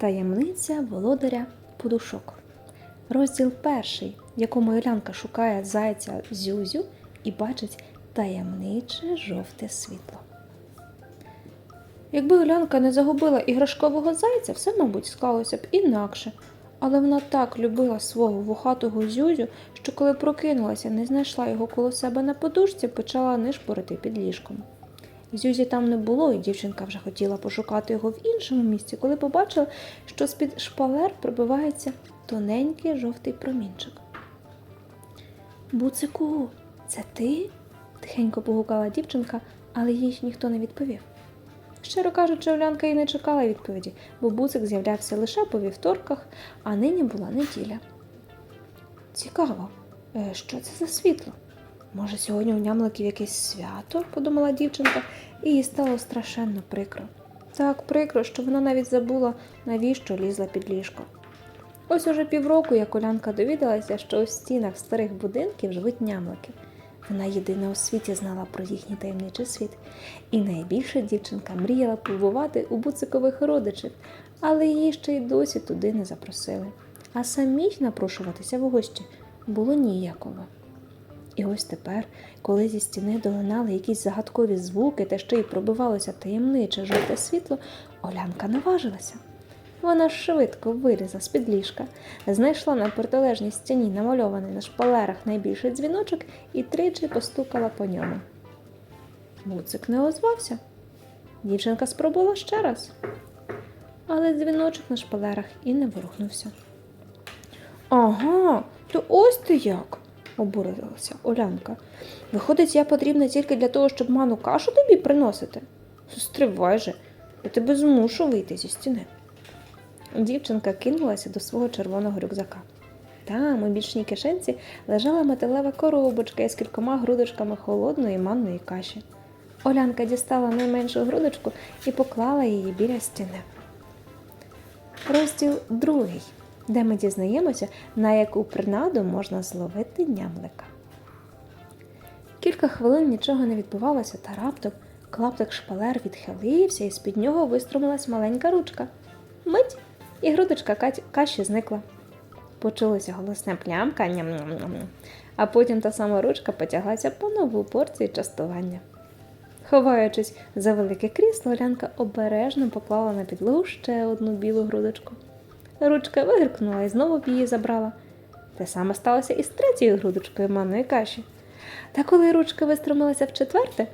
Таємниця володаря подушок. Розділ перший, в якому Олянка шукає зайця Зюзю і бачить таємниче жовте світло. Якби Олянка не загубила іграшкового зайця, все, мабуть, склалося б інакше. Але вона так любила свого вухатого зюзю, що коли прокинулася, не знайшла його коло себе на подушці, почала нишпорити під ліжком. Зюзі там не було, і дівчинка вже хотіла пошукати його в іншому місці, коли побачила, що з-під шпалер пробивається тоненький жовтий промінчик. Буцику, це ти? тихенько погукала дівчинка, але їй ніхто не відповів. Щиро кажучи, Олянка і не чекала відповіді, бо буцик з'являвся лише по вівторках, а нині була неділя. Цікаво, е, що це за світло? Може, сьогодні у нямликів якесь свято, подумала дівчинка, і їй стало страшенно прикро. Так прикро, що вона навіть забула, навіщо лізла під ліжко. Ось уже півроку, як Олянка довідалася, що у стінах старих будинків живуть нямлики. Вона єдина у світі знала про їхній таємничий світ, і найбільше дівчинка мріяла побувати у буцикових родичів, але її ще й досі туди не запросили. А самій напрошуватися в гості було ніяково. І ось тепер, коли зі стіни долинали якісь загадкові звуки та ще й пробивалося таємниче жовте світло, Олянка наважилася. Вона швидко вилізла з-під ліжка, знайшла на протилежній стіні намальований на шпалерах найбільший дзвіночок і тричі постукала по ньому. Буцик не озвався. Дівчинка спробувала ще раз, але дзвіночок на шпалерах і не ворухнувся. Ага, то ось ти як, обурилася Олянка. Виходить, я потрібна тільки для того, щоб ману кашу тобі приносити? Стривай же, я тебе змушу вийти зі стіни. Дівчинка кинулася до свого червоного рюкзака. Там, у бічній кишенці, лежала металева коробочка із кількома грудочками холодної манної каші. Олянка дістала найменшу грудочку і поклала її біля стіни. Розділ другий, де ми дізнаємося, на яку принаду можна зловити нямлика. Кілька хвилин нічого не відбувалося, та раптом клаптик шпалер відхилився, і з-під нього виструмилась маленька ручка. Мить, і грудочка каші зникла. Почулося голосне плямка, а потім та сама ручка потяглася по нову порцію частування. Ховаючись за велике крісло, Олянка обережно поклала на підлогу ще одну білу грудочку. Ручка вигрикнула і знову б її забрала. Те саме сталося і з третьою грудочкою манної каші. Та коли ручка вистромилася в четверте,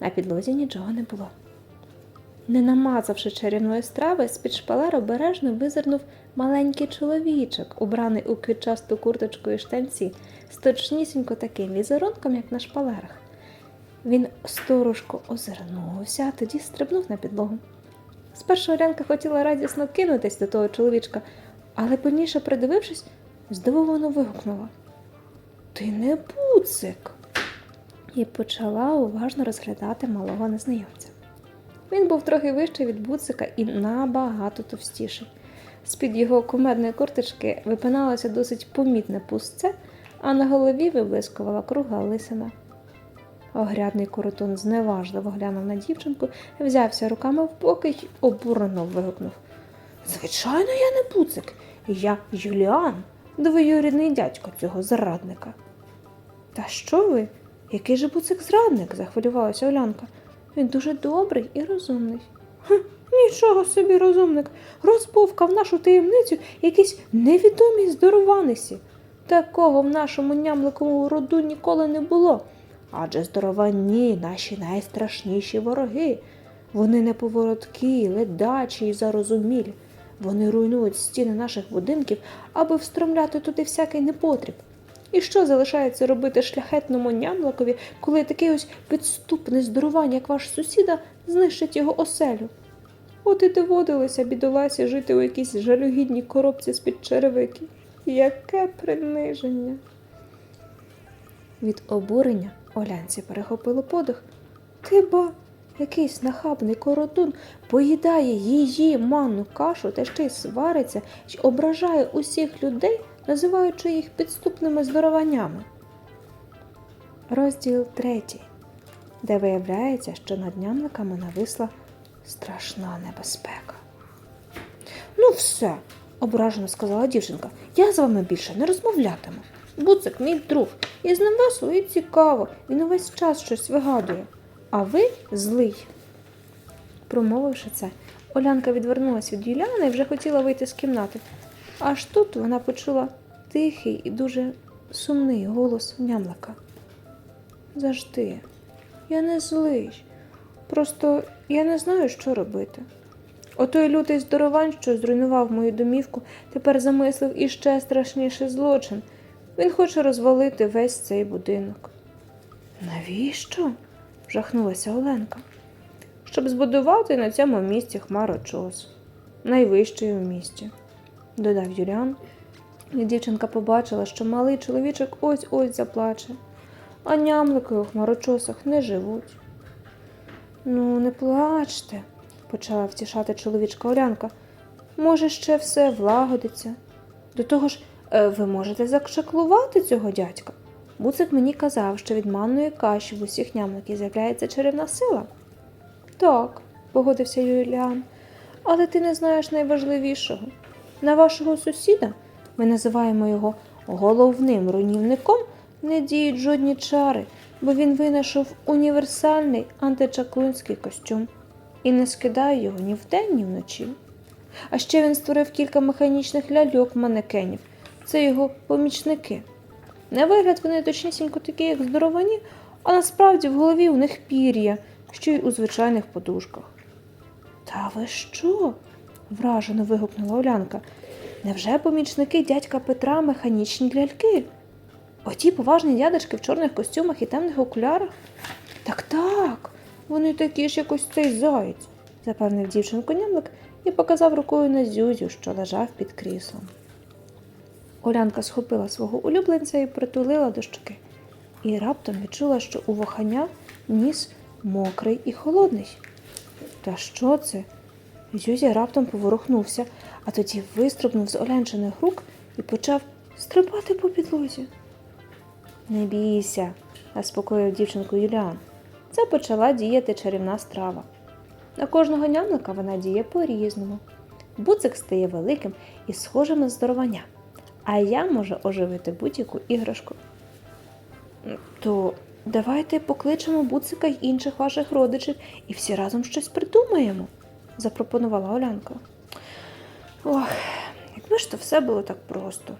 на підлозі нічого не було. Не намазавши чарівної страви, з-під шпалер обережно визирнув маленький чоловічок, убраний у квітчасту курточку і штанці, з точнісінько таким візерунком, як на шпалерах. Він сторожко озирнувся, а тоді стрибнув на підлогу. Спершу Орянка хотіла радісно кинутись до того чоловічка, але пильніше придивившись, здивовано вигукнула: Ти не буцик! І почала уважно розглядати малого незнайомця. Він був трохи вищий від буцика і набагато товстіший. З-під його кумедної курточки випиналося досить помітне пустце, а на голові виблискувала кругла лисина. Огрядний коротун зневажливо глянув на дівчинку, взявся руками в боки й обурено вигукнув. Звичайно, я не буцик, я Юліан, двоюрідний дядько цього зрадника. Та що ви? Який же буцик зрадник? захвилювалася Олянка. Він дуже добрий і розумний. Хм, нічого собі розумник. Розповкав нашу таємницю якісь невідомі здорованисі. Такого в нашому нямликовому роду ніколи не було. Адже здоровані наші найстрашніші вороги. Вони неповороткі, ледачі і зарозумілі. Вони руйнують стіни наших будинків, аби встромляти туди всякий непотріб. І що залишається робити шляхетному нямлакові, коли такий ось підступний здорувань, як ваш сусіда, знищить його оселю? От і доводилося бідоласі жити у якійсь жалюгідній коробці з-під черевики. Яке приниження. Від обурення Олянці перехопило подих. Ти ба, якийсь нахабний коротун поїдає її манну кашу та ще й свариться й ображає усіх людей, називаючи їх підступними здорованнями. Розділ третій, де виявляється, що над нямликами нависла страшна небезпека. Ну, все, ображено сказала дівчинка. Я з вами більше не розмовлятиму. Буцик мій друг, і з ним весело і цікаво. Він увесь час щось вигадує. А ви злий. Промовивши це, Олянка відвернулася від Юліана і вже хотіла вийти з кімнати. Аж тут вона почула тихий і дуже сумний голос нямлика. Завжди, я не злий. Просто я не знаю, що робити. Отой лютий здоровань, що зруйнував мою домівку, тепер замислив іще страшніший злочин. Він хоче розвалити весь цей будинок. Навіщо? жахнулася Оленка. Щоб збудувати на цьому місці хмарочос, найвищий у місті, додав Юліан. І дівчинка побачила, що малий чоловічок ось ось заплаче, а нямлики у хмарочосах не живуть. Ну, не плачте, почала втішати чоловічка Олянка. Може, ще все влагодиться. До того ж, ви можете закшаклувати цього дядька. Буцик мені казав, що від манної каші в усіх нямликів з'являється чарівна сила. Так, погодився Юліан, але ти не знаєш найважливішого. На вашого сусіда, ми називаємо його головним руйнівником, не діють жодні чари, бо він винайшов універсальний античаклунський костюм і не скидає його ні вдень, ні вночі. А ще він створив кілька механічних ляльок манекенів. Це його помічники. На вигляд вони точнісінько такі, як здоровані, а насправді в голові у них пір'я, що й у звичайних подушках. Та ви що? вражено вигукнула Олянка. Невже помічники дядька Петра механічні ляльки? Оті поважні дядечки в чорних костюмах і темних окулярах? Так так, вони такі ж, як ось цей заєць, запевнив дівчинку нямлик і показав рукою на Зюзю, що лежав під кріслом. Олянка схопила свого улюбленця і притулила до щоки, і раптом відчула, що у вохання ніс мокрий і холодний. Та що це? Зюзя раптом поворухнувся, а тоді вистрибнув з Олянчиних рук і почав стрибати по підлозі. Не бійся, заспокоїв дівчинку Юліан. Це почала діяти чарівна страва. На кожного нямлика вона діє по-різному. Буцик стає великим і схожим на здоровання, а я можу оживити будь-яку іграшку. То давайте покличемо буцика й інших ваших родичів і всі разом щось придумаємо, запропонувала Олянка. Ох, якби ж то все було так просто,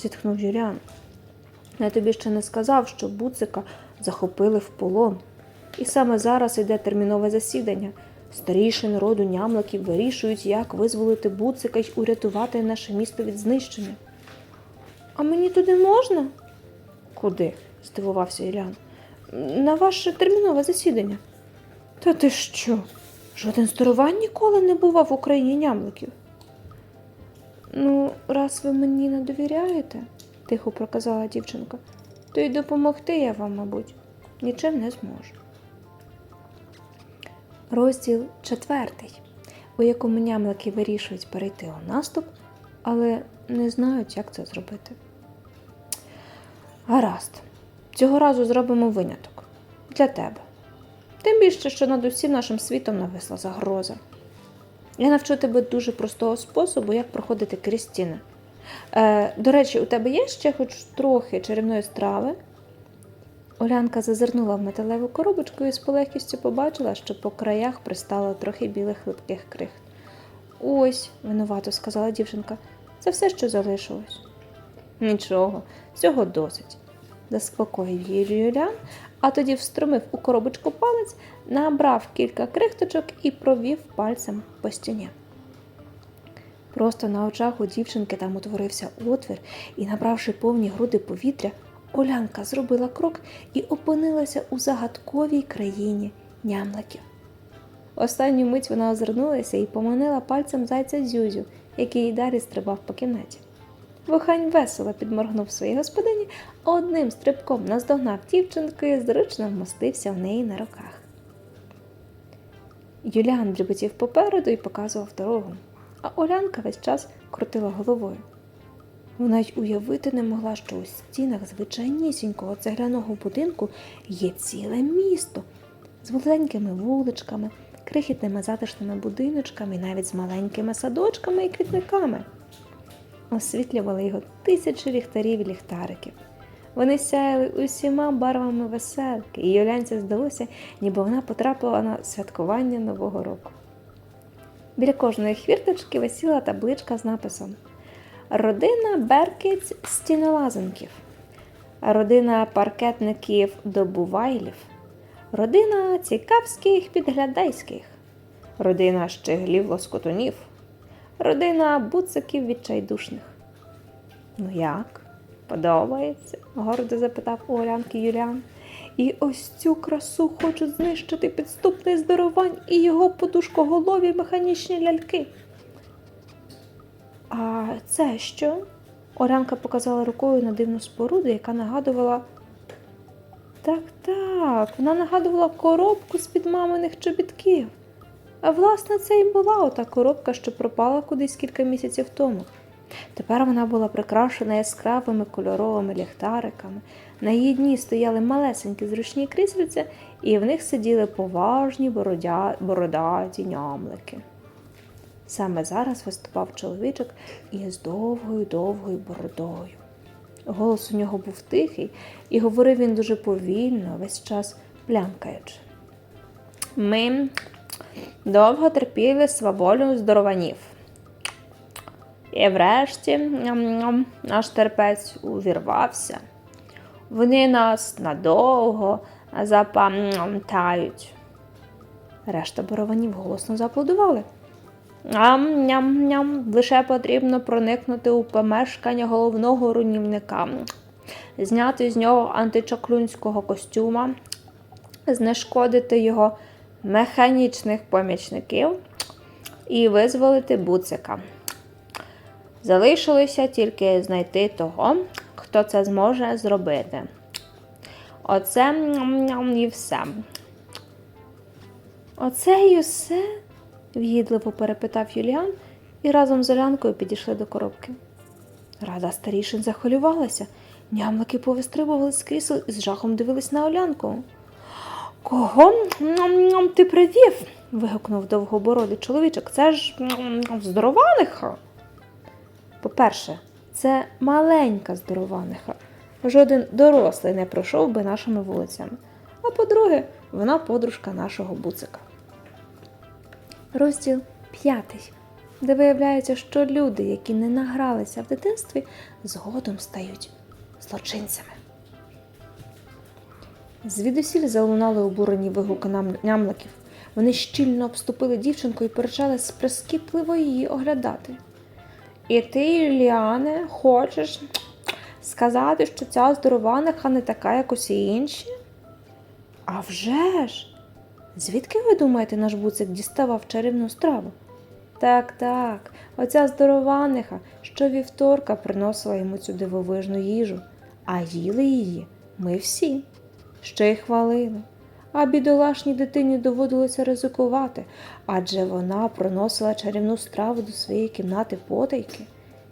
зітхнув Юліан. Я тобі ще не сказав, що буцика захопили в полон. І саме зараз йде термінове засідання. Старішин роду нямликів вирішують, як визволити буцика й урятувати наше місто від знищення. А мені туди можна? Куди? здивувався Ілян. На ваше термінове засідання. Та ти що? Жоден старовань ніколи не бував в Україні нямликів. Ну, раз ви мені не довіряєте, тихо проказала дівчинка, то й допомогти я вам, мабуть, нічим не зможу. Розділ четвертий, у якому нямлики вирішують перейти у наступ, але не знають, як це зробити. Гаразд, цього разу зробимо виняток для тебе. Тим більше, що над усім нашим світом нависла загроза. Я навчу тебе дуже простого способу, як проходити крізь стіни. Е, до речі, у тебе є ще хоч трохи чарівної страви? Олянка зазирнула в металеву коробочку і з полегкістю побачила, що по краях пристало трохи білих липких крихт. Ось, винувато сказала дівчинка, це все, що залишилось. Нічого, цього досить, заспокоїв її Юлян, а тоді встромив у коробочку палець, набрав кілька крихточок і провів пальцем по стіні. Просто на очах у дівчинки там утворився отвір, і, набравши повні груди повітря, Олянка зробила крок і опинилася у загадковій країні нямликів. Останню мить вона озирнулася і поманила пальцем зайця Зюзю, який й далі стрибав по кімнаті. Вохань весело підморгнув своїй господині, а одним стрибком наздогнав дівчинку і зручно вмостився в неї на руках. Юліан дріботів попереду і показував дорогу, а Олянка весь час крутила головою. Вона й уявити не могла, що у стінах звичайнісінького цегляного будинку є ціле місто з вузенькими вуличками, крихітними затишними будиночками, навіть з маленькими садочками і квітниками. Освітлювали його тисячі ліхтарів і ліхтариків. Вони сяяли усіма барвами веселки, і Юлянці здалося, ніби вона потрапила на святкування Нового року. Біля кожної хвірточки висіла табличка з написом Родина Беркиць стінолазенків, родина паркетників добувайлів, родина цікавських підглядайських, родина щеглів лоскотунів, родина буциків відчайдушних. Ну як? Подобається? гордо запитав у Олянки Юліан. І ось цю красу хочуть знищити підступний здоровань і його подушкоголові механічні ляльки. А це що? Орянка показала рукою на дивну споруду, яка нагадувала. Так, так, вона нагадувала коробку з-під маминих чобітків. А власне, це і була ота коробка, що пропала кудись кілька місяців тому. Тепер вона була прикрашена яскравими кольоровими ліхтариками. На її дні стояли малесенькі зручні крісельця, і в них сиділи поважні бородя... бородаті нямлики. Саме зараз виступав чоловічок із довгою довгою бородою. Голос у нього був тихий, і говорив він дуже повільно, весь час плямкаючи. Ми довго терпіли сваволю здорованів. І врешті наш терпець увірвався. Вони нас надовго запам'ятають. Решта борованів голосно зааплодували. Ням-ням-ням, лише потрібно проникнути у помешкання головного руйнівника, зняти з нього античаклунського костюма, знешкодити його механічних помічників і визволити буцика. Залишилося тільки знайти того, хто це зможе зробити. Оце і все. Оце і все? вгідливо перепитав Юліан і разом з Олянкою підійшли до коробки. Рада старішин захвилювалася. Нямлики повистрибували з крісел і з жахом дивились на Олянку. Кого ти привів? вигукнув довгобородий чоловічок. Це ж здорованиха. По-перше, це маленька здорованиха. Жоден дорослий не пройшов би нашими вулицями. А по-друге, вона подружка нашого буцика. Розділ п'ятий, де виявляється, що люди, які не награлися в дитинстві, згодом стають злочинцями. Звідусіль залунали обурені вигуки нямликів. Вони щільно обступили дівчинку і почали прискіпливо її оглядати. І ти, Юліане, хочеш сказати, що ця здорованиха не така, як усі інші? А вже ж! Звідки ви думаєте, наш буцик діставав чарівну страву? Так, так, оця здорованиха щовівторка приносила йому цю дивовижну їжу, а їли її ми всі. Ще й хвалили. А бідолашній дитині доводилося ризикувати, адже вона проносила чарівну страву до своєї кімнати потайки.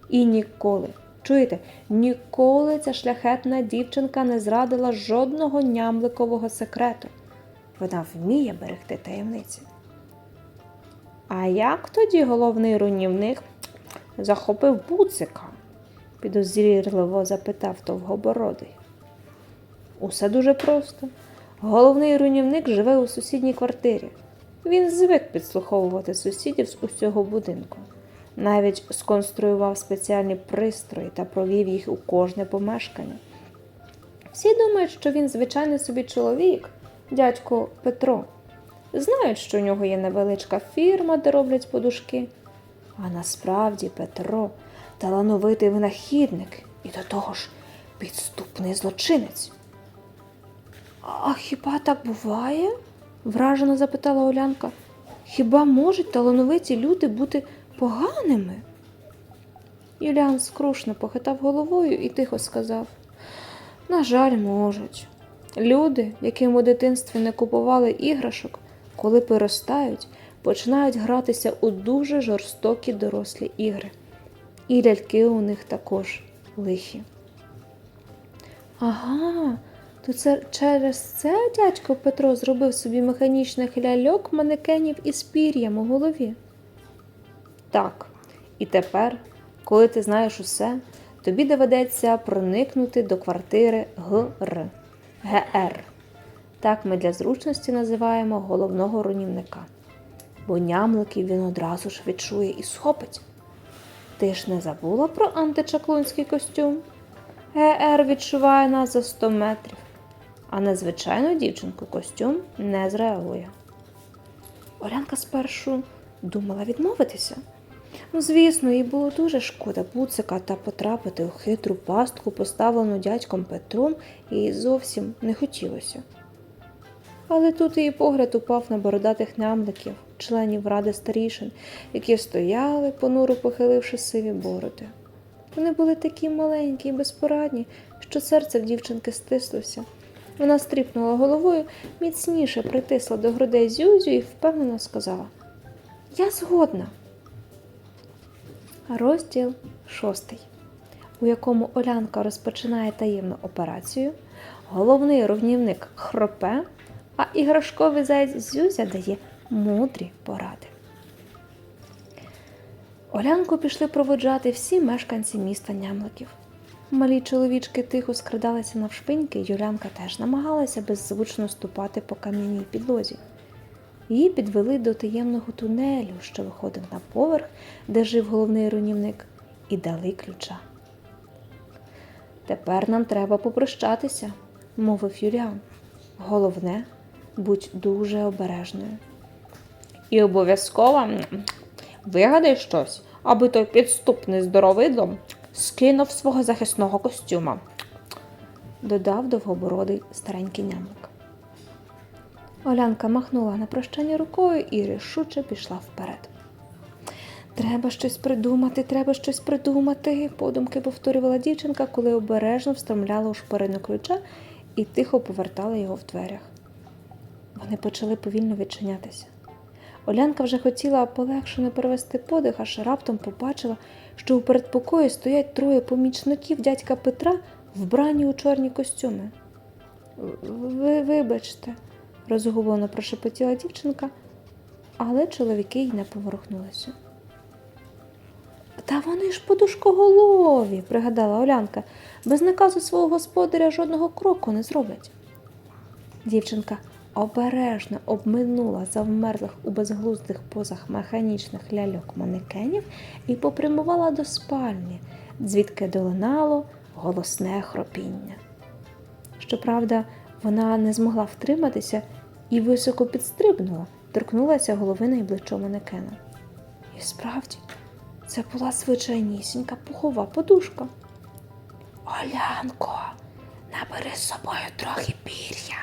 І ніколи, чуєте, ніколи ця шляхетна дівчинка не зрадила жодного нямликового секрету. Вона вміє берегти таємниці. А як тоді головний руйнівник захопив буцика? підозріливо запитав довгобородий. Усе дуже просто. Головний руйнівник живе у сусідній квартирі. Він звик підслуховувати сусідів з усього будинку. Навіть сконструював спеціальні пристрої та провів їх у кожне помешкання. Всі думають, що він звичайний собі чоловік, дядько Петро. Знають, що у нього є невеличка фірма, де роблять подушки. А насправді Петро талановитий винахідник і до того ж підступний злочинець. А хіба так буває? вражено запитала Олянка. Хіба можуть талановиті люди бути поганими? Юліан скрушно похитав головою і тихо сказав: На жаль, можуть. Люди, яким у дитинстві не купували іграшок, коли виростають, починають гратися у дуже жорстокі дорослі ігри. І ляльки у них також лихі. Ага, То це через це дядько Петро зробив собі механічних ляльок манекенів із пір'ям у голові. Так, і тепер, коли ти знаєш усе, тобі доведеться проникнути до квартири ГР. ГР. Так ми для зручності називаємо головного руйнівника. Бо нямликів він одразу ж відчує і схопить. Ти ж не забула про античаклунський костюм? ГР відчуває нас за 100 метрів, а на звичайну дівчинку костюм не зреагує. Олянка спершу думала відмовитися. Ну, звісно, їй було дуже шкода буцика та потрапити у хитру пастку, поставлену дядьком Петром, і зовсім не хотілося. Але тут її погляд упав на бородатих нямликів, членів ради старішин, які стояли, понуро похиливши сиві бороди. Вони були такі маленькі і безпорадні, що серце в дівчинки стислося. Вона стріпнула головою, міцніше притисла до грудей Зюзю і впевнено сказала: Я згодна. Розділ шостий, у якому Олянка розпочинає таємну операцію, головний руйнівник хропе, а іграшковий заєць Зюзя дає мудрі поради. Олянку пішли проводжати всі мешканці міста Нямликів. Малі чоловічки тихо скрадалися навшпиньки, Юлянка теж намагалася беззвучно ступати по кам'яній підлозі. Її підвели до таємного тунелю, що виходив на поверх, де жив головний руйнівник, і дали ключа. Тепер нам треба попрощатися, мовив Юліан. Головне, будь дуже обережною. І обов'язково вигадай щось, аби той підступний здоровидло скинув свого захисного костюма, додав довгобородий старенький нямик. Олянка махнула на прощання рукою і рішуче пішла вперед. Треба щось придумати, треба щось придумати, подумки повторювала дівчинка, коли обережно встромляла у шпарину ключа і тихо повертала його в дверях. Вони почали повільно відчинятися. Олянка вже хотіла полегшено перевести подих, аж раптом побачила, що у передпокої стоять троє помічників дядька Петра, вбрані у чорні костюми. Ви вибачте, розгублено прошепотіла дівчинка, але чоловіки й не поворухнулися. Та вони ж подушкоголові, пригадала Олянка, без наказу свого господаря жодного кроку не зроблять. Дівчинка обережно обминула завмерлих у безглуздих позах механічних ляльок манекенів і попрямувала до спальні, звідки долинало голосне хропіння. Щоправда, вона не змогла втриматися і високо підстрибнула, торкнулася голови найближчого манекена. І справді, це була звичайнісінька пухова подушка. Олянко, набери з собою трохи пір'я,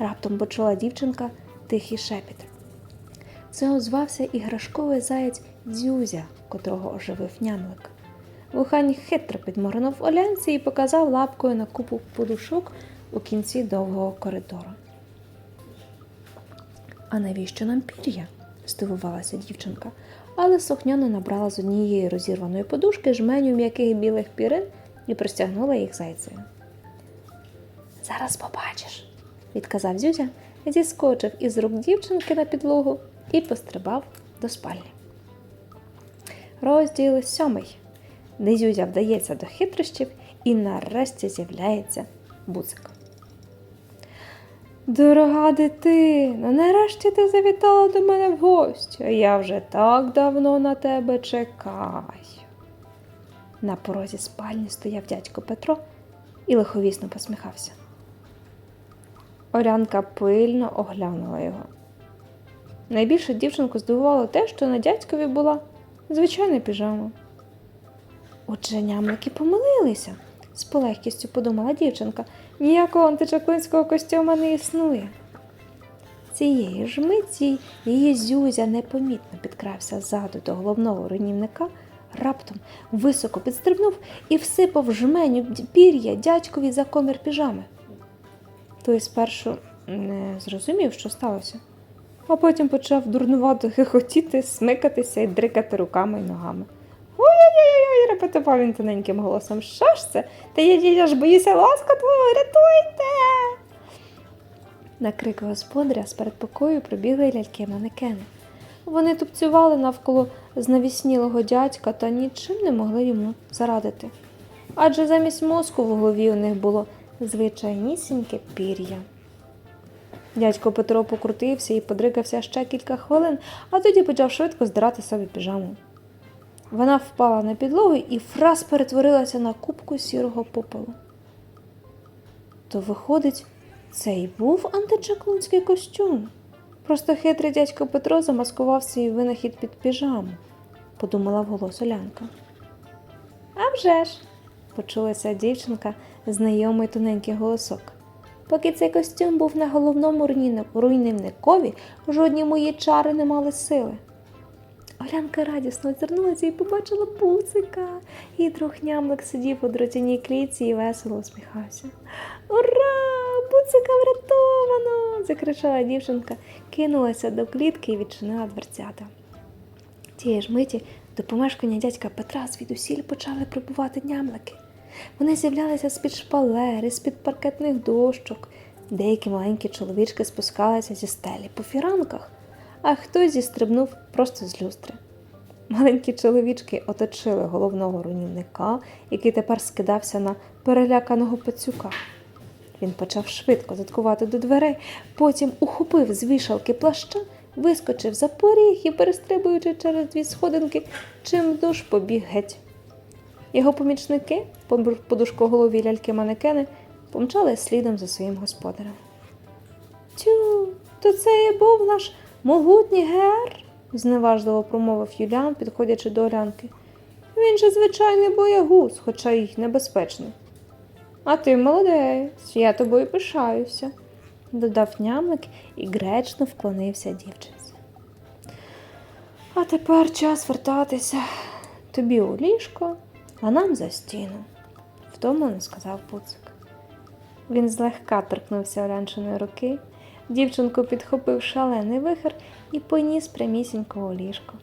раптом почула дівчинка тихий шепіт. Це озвався іграшковий заєць Дзюзя, котрого оживив нямлик. Вухань хитро підморгнув Олянці і показав лапкою на купу подушок у кінці довгого коридору. А навіщо нам пір'я? здивувалася дівчинка, але сухняно набрала з однієї розірваної подушки жменю м'яких білих пірин і простягнула їх зайцею. Зараз побачиш, відказав Зюзя, зіскочив із рук дівчинки на підлогу і пострибав до спальні. Розділ сьомий, де Зюзя вдається до хитрощів і нарешті з'являється буцик. Дорога дитино, нарешті ти завітала до мене в гості, я вже так давно на тебе чекаю. На порозі спальні стояв дядько Петро і лиховісно посміхався. Орянка пильно оглянула його. Найбільше дівчинку здивувало те, що на дядькові була звичайна піжама. Отже, нямлики помилилися, з полегкістю подумала дівчинка. Ніякого античаклинського костюма не існує. Цієї ж миті її зюзя непомітно підкрався ззаду до головного руйнівника, раптом високо підстрибнув і всипав жменю пір'я дядькові за комір піжами. Той спершу не зрозумів, що сталося, а потім почав дурнувато хихотіти, смикатися і дрикати руками й ногами. Ой-ой-ой, репетував він тоненьким голосом. Що ж це? Та я, я ж боюся ласку твою, рятуйте. На крик господаря з передпокою пробігли ляльки манекени. Вони тупцювали навколо знавіснілого дядька та нічим не могли йому зарадити. Адже замість мозку в голові у них було звичайнісіньке пір'я. Дядько Петро покрутився і подрикався ще кілька хвилин, а тоді почав швидко здирати собі піжаму. Вона впала на підлогу і фраз перетворилася на кубку сірого попелу. То, виходить, це й був античаклунський костюм. Просто хитрий дядько Петро замаскував свій винахід під піжаму, подумала вголос Олянка. «А вже ж!» – почулася дівчинка знайомий тоненький голосок. Поки цей костюм був на головному руйні- руйнівникові, жодні мої чари не мали сили. Олянка радісно озирнулася і побачила пуцика. І трохнямлик сидів у дротяній клітці і весело усміхався. Ура! Пуцика врятовано! закричала дівчинка, кинулася до клітки і відчинила дверцята. Тієї ж миті до помешкання дядька Петра звідусіль почали прибувати нямлики. Вони з'являлися з-під шпалер, і з-під паркетних дощок. Деякі маленькі чоловічки спускалися зі стелі по фіранках, а хтось зістрибнув просто з люстри. Маленькі чоловічки оточили головного руйнівника, який тепер скидався на переляканого пацюка. Він почав швидко заткувати до дверей, потім ухопив з вішалки плаща, вискочив за поріг і, перестрибуючи через дві сходинки, чим душ побіг геть. Його помічники, подушкоголові ляльки манекени, помчали слідом за своїм господарем. Тю, то це і був наш могутній гер, зневажливо промовив Юліан, підходячи до Олянки. Він же звичайний боягуз, хоча й небезпечний. А ти молодець, я тобою пишаюся, додав нямик і гречно вклонився дівчинці. А тепер час вертатися. Тобі у ліжко, а нам за стіну, втомлено сказав Пуцик. Він злегка торкнувся Олянчиної руки, дівчинку підхопив шалений вихер і поніс прямісінько у ліжко.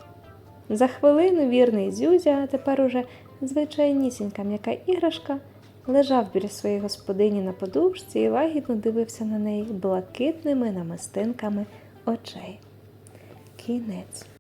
За хвилину вірний Зюзя, а тепер уже звичайнісінька м'яка іграшка, лежав біля своєї господині на подушці і лагідно дивився на неї блакитними намистинками очей. Кінець.